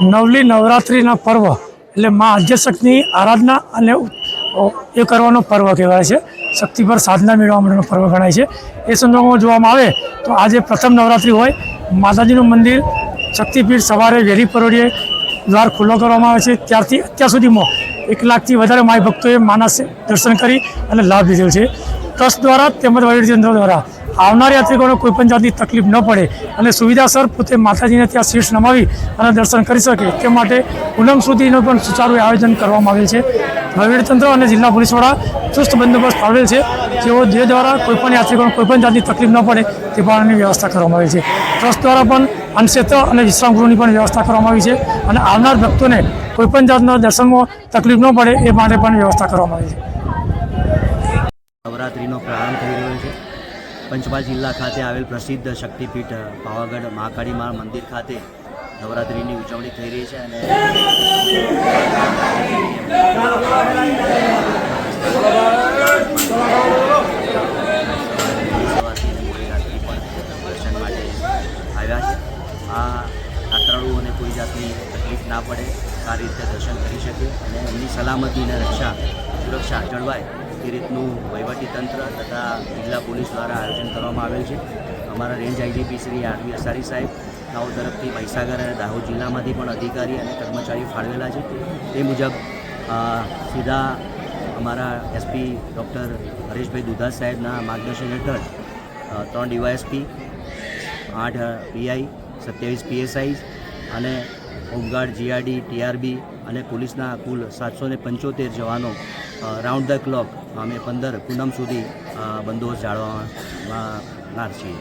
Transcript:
નવલી નવરાત્રિના પર્વ. એટલે મા આદ્યશક્તિની આરાધના અને એ કરવાનો પર્વ કહેવાય છે. શક્તિ પર સાધના મેળવવા માટેનો પર્વ ગણાય છે. એ સંદર્ભમાં જોવામાં આવે તો આજે પ્રથમ નવરાત્રિ હોય. માતાજીનું મંદિર શક્તિપીઠ સવારે વહેલી પરોડીએ દ્વાર ખુલ્લો કરવામાં આવે છે. ત્યારથી અત્યાર સુધીમાં એક લાખથી વધારે માય ભક્તોએ માના દર્શન કરી અને લાભ લીધેલ છે. ટ્રસ્ટ દ્વારા તેમજ વહીવટી તંત્ર દ્વારા આવનાર યાત્રિકોને કોઈપણ જાતની તકલીફ ન પડે અને સુવિધાસર પોતે માતાજીને ત્યાં શીર્ષ નમાવી અને દર્શન કરી શકે તે માટે ઉલંગ સુધીનું પણ સુચારું આયોજન કરવામાં આવેલ છે. વહીવટીતંત્ર અને જિલ્લા પોલીસ વડા ચુસ્ત બંદોબસ્ત ફાળવેલ છે. જેઓ જે દ્વારા કોઈપણ યાત્રિકોને કોઈપણ જાતની તકલીફ ન પડે તે પ્રમાણેની વ્યવસ્થા કરવામાં આવી છે. ટ્રસ્ટ દ્વારા પણ અન્નક્ષેત્ર અને વિશ્રામગૃહની પણ વ્યવસ્થા કરવામાં આવી છે અને આવનાર ભક્તોને કોઈપણ જાતના દર્શનમાં તકલીફ ન પડે એ માટે પણ વ્યવસ્થા કરવામાં આવી છે. નવરાત્રિનો પ્રારંભ થઈ રહ્યો છે. પંચમહાલ જિલ્લા ખાતે આવેલ પ્રસિદ્ધ શક્તિપીઠ, પાવાગઢ મહાકાળી મા મંદિર ખાતે નવરાત્રિની ઉજવણી થઈ રહી છે અને આવ્યા છે. આ યાત્રાળુઓને કોઈ જાતની તકલીફ ના પડે, સારી રીતે દર્શન કરી શકે અને એમની સલામતી અને રક્ષા, સુરક્ષા જળવાય. એ રીતનું વહીવટી તંત્ર તથા જિલ્લા પોલીસ દ્વારા આયોજન કરવામાં આવેલ છે. અમારા range IGP Shri R V Asari સાહેબ નાઓ તરફથી મહીસાગર અને દાહોદ જિલ્લામાંથી પણ અધિકારી અને કર્મચારીઓ ફાળવેલા છે. તે મુજબ સીધા અમારા એસપી ડૉક્ટર હરેશભાઈ દુધાસ સાહેબના માર્ગદર્શન હેઠળ ત્રણ ડીવાયએસપી, આઠ પીઆઈ, સત્યાવીસ પીએસઆઈ અને હોમગાર્ડ, જીઆરડી, ટીઆરબી અને પોલીસના કુલ સાતસો પંચોતેર જવાનો રાઉન્ડ ધ ક્લોક અમે પંદર પૂનમ સુધી બંદોબસ્ત જાળવવામાં છીએ